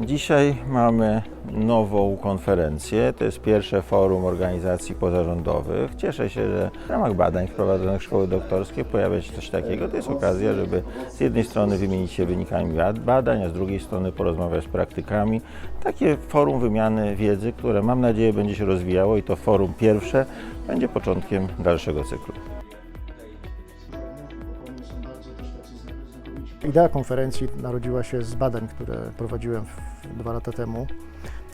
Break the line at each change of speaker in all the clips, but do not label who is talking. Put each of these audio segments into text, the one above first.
Dzisiaj mamy nową konferencję. To jest pierwsze forum organizacji pozarządowych. Cieszę się, że w ramach badań wprowadzonych szkoły doktorskie pojawia się coś takiego. To jest okazja, żeby z jednej strony wymienić się wynikami bad- badań, a z drugiej strony porozmawiać z praktykami. Takie forum wymiany wiedzy, które mam nadzieję będzie się rozwijało i to forum pierwsze będzie początkiem dalszego cyklu.
Idea konferencji narodziła się z badań, które prowadziłem dwa lata temu.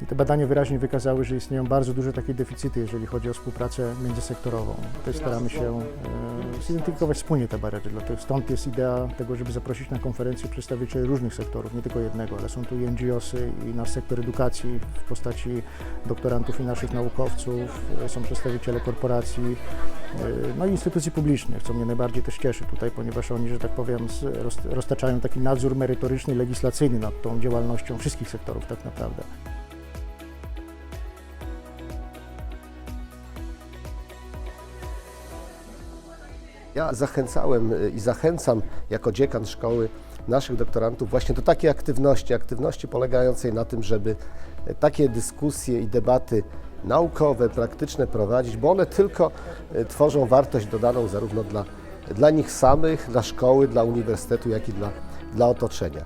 I te badania wyraźnie wykazały, że istnieją bardzo duże takie deficyty, jeżeli chodzi o współpracę międzysektorową. Tutaj staramy się e, zidentyfikować wspólnie te bariery. Dlatego stąd jest idea tego, żeby zaprosić na konferencję przedstawicieli różnych sektorów, nie tylko jednego, ale są tu i NGOsy i nasz sektor edukacji w postaci doktorantów i naszych naukowców, e, są przedstawiciele korporacji, e, no i instytucji publicznych, co mnie najbardziej też cieszy tutaj, ponieważ oni, że tak powiem, roztaczają taki nadzór merytoryczny, legislacyjny nad tą działalnością wszystkich sektorów tak naprawdę.
Ja zachęcałem y, i zachęcam jako dziekan szkoły naszych doktorantów właśnie do takiej aktywności, aktywności polegającej na tym, żeby e, takie dyskusje i debaty naukowe, praktyczne prowadzić, bo one tylko e, tworzą wartość dodaną zarówno dla, dla nich samych, dla szkoły, dla uniwersytetu, jak i dla, dla otoczenia.